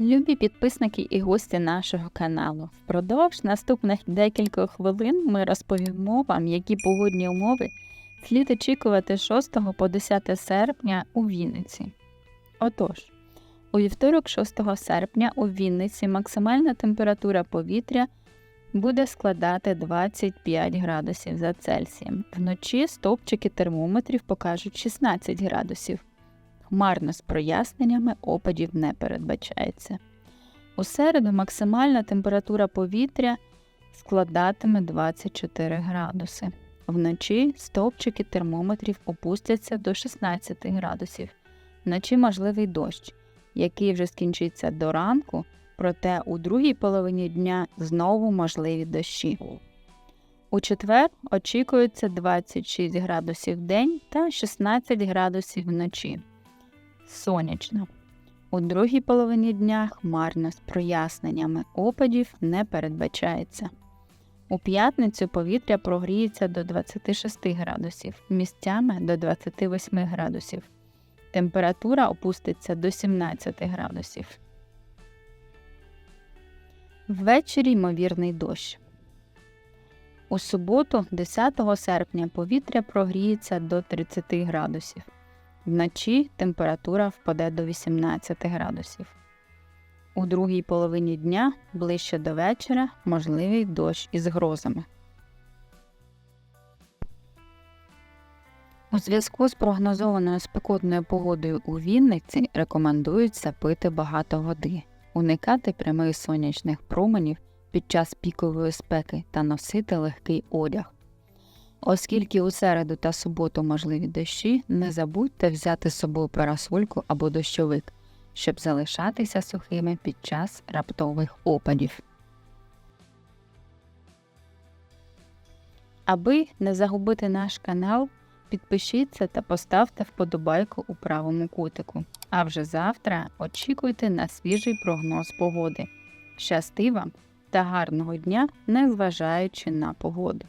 Любі підписники і гості нашого каналу. Впродовж наступних декількох хвилин ми розповімо вам, які погодні умови слід очікувати 6 по 10 серпня у Вінниці. Отож, у вівторок, 6 серпня у Вінниці максимальна температура повітря буде складати 25 градусів за Цельсієм. Вночі стовпчики термометрів покажуть 16 градусів. Хмарно з проясненнями опадів не передбачається. У середу максимальна температура повітря складатиме 24 градуси. Вночі стовпчики термометрів опустяться до 16 градусів. Вночі можливий дощ, який вже скінчиться до ранку, проте у другій половині дня знову можливі дощі. У четвер очікується 26 градусів в день та 16 градусів вночі. Сонячно. У другій половині дня хмарно з проясненнями опадів не передбачається. У п'ятницю повітря прогріється до 26 градусів, місцями до 28 градусів. Температура опуститься до 17 градусів. Ввечері ймовірний дощ. У суботу, 10 серпня, повітря прогріється до 30 градусів. Вночі температура впаде до 18 градусів. У другій половині дня, ближче до вечора, можливий дощ із грозами. У зв'язку з прогнозованою спекотною погодою у Вінниці рекомендується пити багато води, уникати прямих сонячних променів під час пікової спеки та носити легкий одяг. Оскільки у середу та суботу можливі дощі, не забудьте взяти з собою парасольку або дощовик, щоб залишатися сухими під час раптових опадів. Аби не загубити наш канал, підпишіться та поставте вподобайку у правому кутику. А вже завтра очікуйте на свіжий прогноз погоди. Щасти вам та гарного дня, незважаючи на погоду!